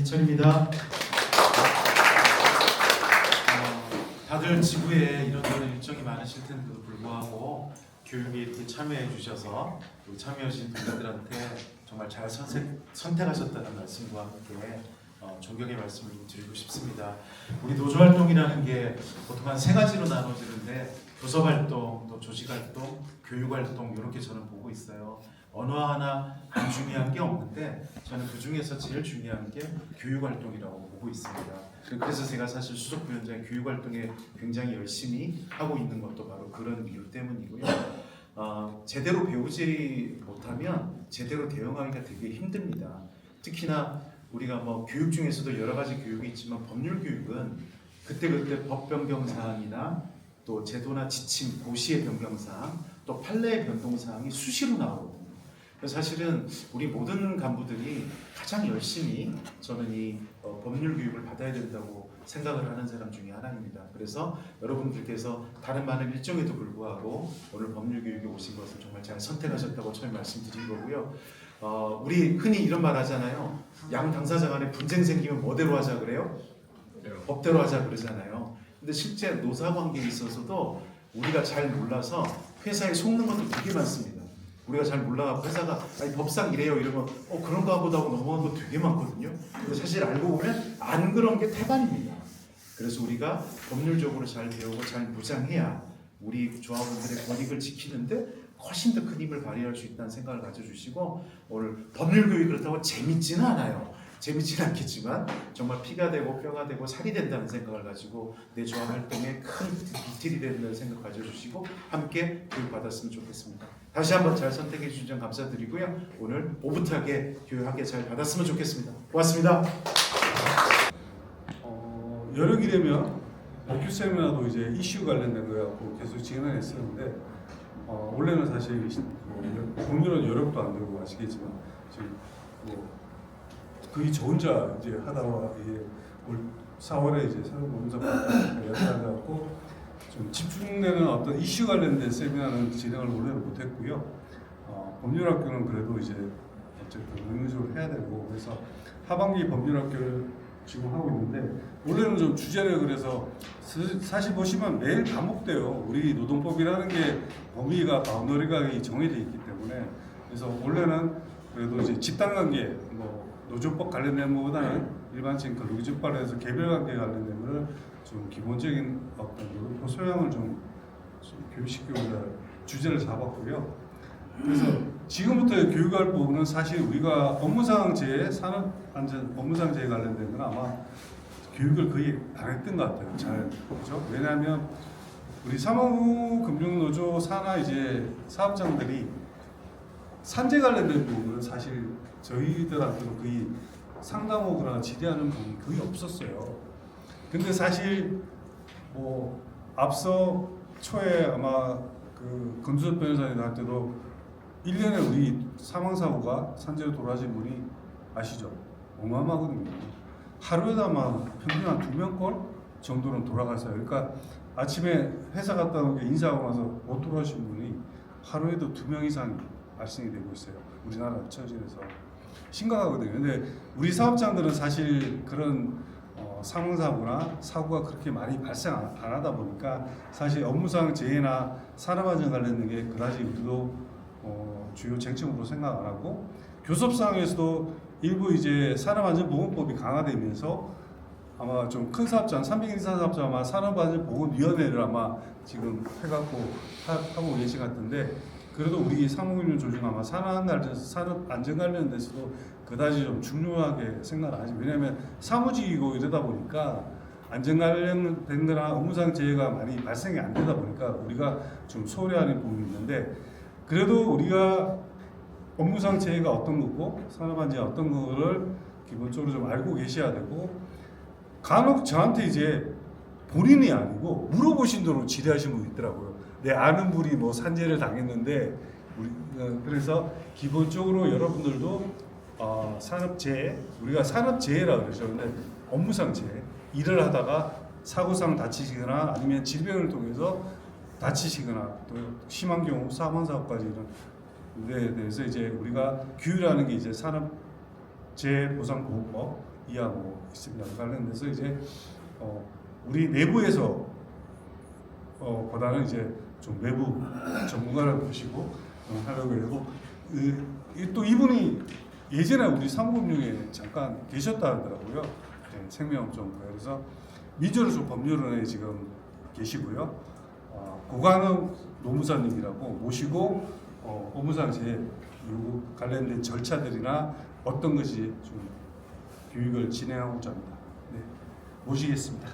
이철입니다. 어, 다들 지구에 이런저런 일정이 많으실 텐데도 불구하고 교육에 이렇게 참여해 주셔서 참여하신 동료들한테 정말 잘 선택, 선택하셨다는 말씀과 함께 어, 존경의 말씀을 좀 드리고 싶습니다. 우리 노조 활동이라는 게 보통 한 세 가지로 나눠지는데 부서 활동, 또 조직 활동, 교육 활동 이렇게 저는 보고 있어요. 어느 하나 안 중요한 게 없는데 저는 그 중에서 제일 중요한 게 교육 활동이라고 보고 있습니다. 그래서 제가 사실 수석 부위원장의 교육 활동에 굉장히 열심히 하고 있는 것도 바로 그런 이유 때문이고요. 어, 제대로 배우지 못하면 제대로 대응하기가 되게 힘듭니다. 특히나 우리가 뭐 교육 중에서도 여러 가지 교육이 있지만 법률 교육은 그때그때 법 변경 사항이나 또 제도나 지침, 고시의 변경 사항, 또 판례의 변동 사항이 수시로. 그래서 사실은 우리 모든 간부들이 가장 열심히 저는 이 어, 법률 교육을 받아야 된다고 생각을 하는 사람 중에 하나입니다. 그래서 여러분들께서 다른 많은 일정에도 불구하고 오늘 법률 교육에 오신 것을 정말 잘 선택하셨다고 처음 말씀드린 거고요. 어, 우리 흔히 이런 말 하잖아요. 양 당사자 간에 분쟁 생기면 뭐대로 하자 그래요? 법대로 하자 그러잖아요. 근데 실제 노사 관계에 있어서도 우리가 잘 몰라서 회사에 속는 것도 되게 많습니다. 우리가 잘 몰라가 회사가 아니 법상 이래요 이러면 어 그런가 보다 하고 넘어가는 거 되게 많거든요. 근데 사실 알고 보면 안 그런 게 태반입니다. 그래서 우리가 법률적으로 잘 배우고 잘 무장해야 우리 조합원들의 권익을 지키는데 훨씬 더 큰 힘을 발휘할 수 있다는 생각을 가져주시고 오늘 법률 교육이 그렇다고 재밌지는 않아요. 재밌지는 않겠지만 정말 피가 되고 뼈가 되고 살이 된다는 생각을 가지고 내 조합 활동에 큰 비틀이 된다는 생각 가져주시고 함께 교육 받았으면 좋겠습니다. 다시 한번 잘 선택해 주신 점 감사드리고요. 오늘 오붓하게 교육 함께 잘 받았으면 좋겠습니다. 고맙습니다. 어, 여력이 되면 법규 세미나도 이제 이슈 관련된 거 갖고 계속 진행을 했었는데 어, 원래는 사실 뭐, 법률은 여력도 안 되고 아시겠지만 지금 뭐 거의 저 혼자 이제 하다가 이게 올 4월에 이제 새로운 법무사 연락을 갖고 좀 집중되는 어떤 이슈 관련된 세미나는 진행을 원래는 못했고요. 어, 법률학교는 그래도 이제 어쨌든 의무적으로 해야 되고 그래서 하반기 법률학교를 지금 하고 있는데 원래는 좀 주제를 그래서 스- 사실 보시면 매일 반복돼요. 우리 노동법이라는 게 범위가 바운더리가 정해져 있기 때문에 그래서 원래는 그래도 이제 집단 관계 뭐 노조법 관련된 것보다는 일반적인 근로기준법 관련해서 개별 관계 관련된 거를 좀 기본적인 어떤 노동법 소양을 좀, 좀 교육시키고자 주제를 잡았고요. 그래서 지금부터 교육할 부분은 사실 우리가 업무상 재해, 산업안전 업무상 재해 관련된 건 아마 교육을 거의 안 했던 것 같아요. 잘 그죠? 왜냐하면 우리 사무금융노조 산하 이제 사업장들이 산재 관련된 부분은 사실 저희들한테는 거의 상담하거나 지대하는 부분이 거의 없었어요. 근데 사실 뭐 앞서 초에 아마 그 금수섭 변호사님한테도 1년에 우리 사망사고가 산재로 돌아가신 분이 아시죠? 어마어마하거든요. 하루에도 아마 평균 한 두 명꼴 정도는 돌아가서요. 그러니까 아침에 회사 갔다 오게 인사하고 나서 못 돌아오신 분이 하루에도 두 명 이상 발생이 되고 있어요. 우리나라 처진에서 심각하거든요. 근데 우리 사업장들은 사실 그런 어, 사망사고나 사고가 그렇게 많이 발생 안, 안 하다 보니까 사실 업무상 재해나 산업안전 관련된 게 그다지 우리도 어, 주요 쟁점으로 생각 안 하고 교섭상에서도 일부 이제 산업안전보건법이 강화되면서 아마 좀 큰 사업장, 300인 이상 사업장 아마 산업안전보건위원회를 아마 지금 해갖고 하, 하고 계신 것 같은데 그래도 우리 상무인료 조직 아마 산업안전 산업 안전 관련돼서도 그다지 좀 중요하게 생각을 하지 왜냐하면 사무직이고 이러다 보니까 안전 관련된 거나 업무상 재해가 많이 발생이 안 되다 보니까 우리가 좀 소홀해하는 부분이 있는데 그래도 우리가 업무상 재해가 어떤 거고 산업 안전이 어떤 거를 기본적으로 좀 알고 계셔야 되고 간혹 저한테 이제 본인이 아니고 물어보신 대로 지뢰하신 분 있더라고요. 내 아는 분이 뭐 산재를 당했는데 우리 어, 그래서 기본적으로 여러분들도 어, 산업재해 우리가 산업재해라 그러죠. 근데 업무상 재해 일을 하다가 사고상 다치시거나 아니면 질병을 통해서 다치시거나 또 심한 경우 사망 사고까지 이런 데 대해서 이제 우리가 규율하는 게 이제 산업재해보상보호법 이해하고 있습니다. 관련돼서 이제 어, 우리 내부에서 어, 보다는 이제 좀 외부 전문가를 모시고 어, 하려고 그, 이- 또 이분이 예전에 우리 상법용에 잠깐 계셨다 하더라고요. 네, 생명정보에 그래서 미주르수 법률원에 지금 계시고요. 어, 고관은 노무사님이라고 모시고 어, 업무상에 요 관련된 절차들이나 어떤 것이 좀 교육을 진행하고자 합니다. 네, 모시겠습니다.